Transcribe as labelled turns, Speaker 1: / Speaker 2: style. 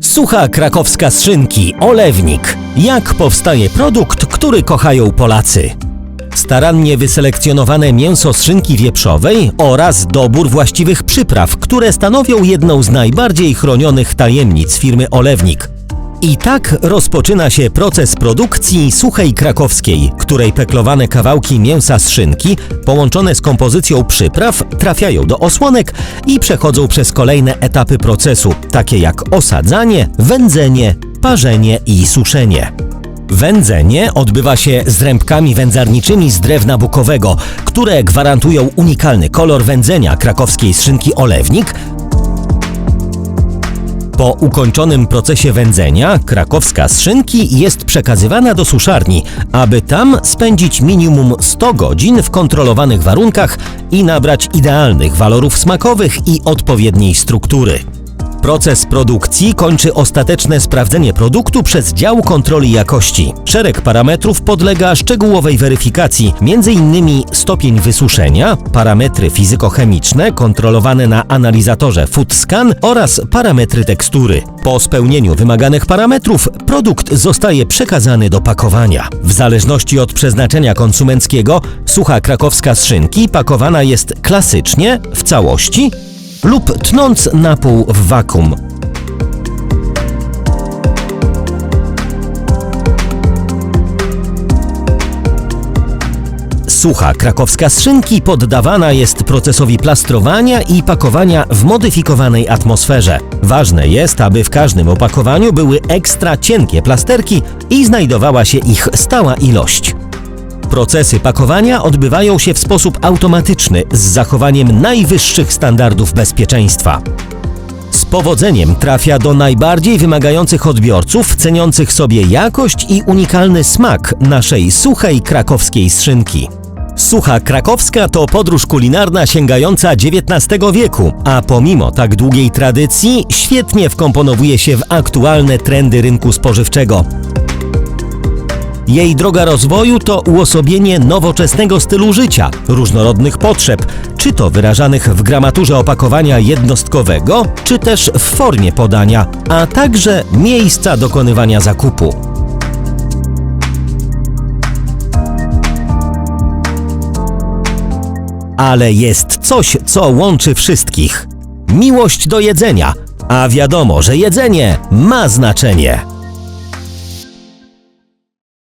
Speaker 1: Sucha krakowska z szynki, olewnik. Jak powstaje produkt, który kochają Polacy? Starannie wyselekcjonowane mięso z szynki wieprzowej oraz dobór właściwych przypraw, które stanowią jedną z najbardziej chronionych tajemnic firmy Olewnik. I tak rozpoczyna się proces produkcji suchej krakowskiej, której peklowane kawałki mięsa z szynki, połączone z kompozycją przypraw, trafiają do osłonek i przechodzą przez kolejne etapy procesu, takie jak osadzanie, wędzenie, parzenie i suszenie. Wędzenie odbywa się zrębkami wędzarniczymi z drewna bukowego, które gwarantują unikalny kolor wędzenia krakowskiej szynki olewnik, po ukończonym procesie wędzenia, krakowska z szynki jest przekazywana do suszarni, aby tam spędzić minimum 100 godzin w kontrolowanych warunkach i nabrać idealnych walorów smakowych i odpowiedniej struktury. Proces produkcji kończy ostateczne sprawdzenie produktu przez dział kontroli jakości. Szereg parametrów podlega szczegółowej weryfikacji, m.in. stopień wysuszenia, parametry fizykochemiczne kontrolowane na analizatorze FoodScan oraz parametry tekstury. Po spełnieniu wymaganych parametrów produkt zostaje przekazany do pakowania. W zależności od przeznaczenia konsumenckiego, sucha krakowska szynki pakowana jest klasycznie, w całości lub tnąc napół w wakum. Sucha krakowska szynki poddawana jest procesowi plastrowania i pakowania w modyfikowanej atmosferze. Ważne jest, aby w każdym opakowaniu były ekstra cienkie plasterki i znajdowała się ich stała ilość. Procesy pakowania odbywają się w sposób automatyczny z zachowaniem najwyższych standardów bezpieczeństwa. Z powodzeniem trafia do najbardziej wymagających odbiorców, ceniących sobie jakość i unikalny smak naszej suchej krakowskiej szynki. Sucha krakowska to podróż kulinarna sięgająca XIX wieku, a pomimo tak długiej tradycji świetnie wkomponowuje się w aktualne trendy rynku spożywczego. Jej droga rozwoju to uosobienie nowoczesnego stylu życia, różnorodnych potrzeb, czy to wyrażanych w gramaturze opakowania jednostkowego, czy też w formie podania, a także miejsca dokonywania zakupu. Ale jest coś, co łączy wszystkich: miłość do jedzenia, a wiadomo, że jedzenie ma znaczenie.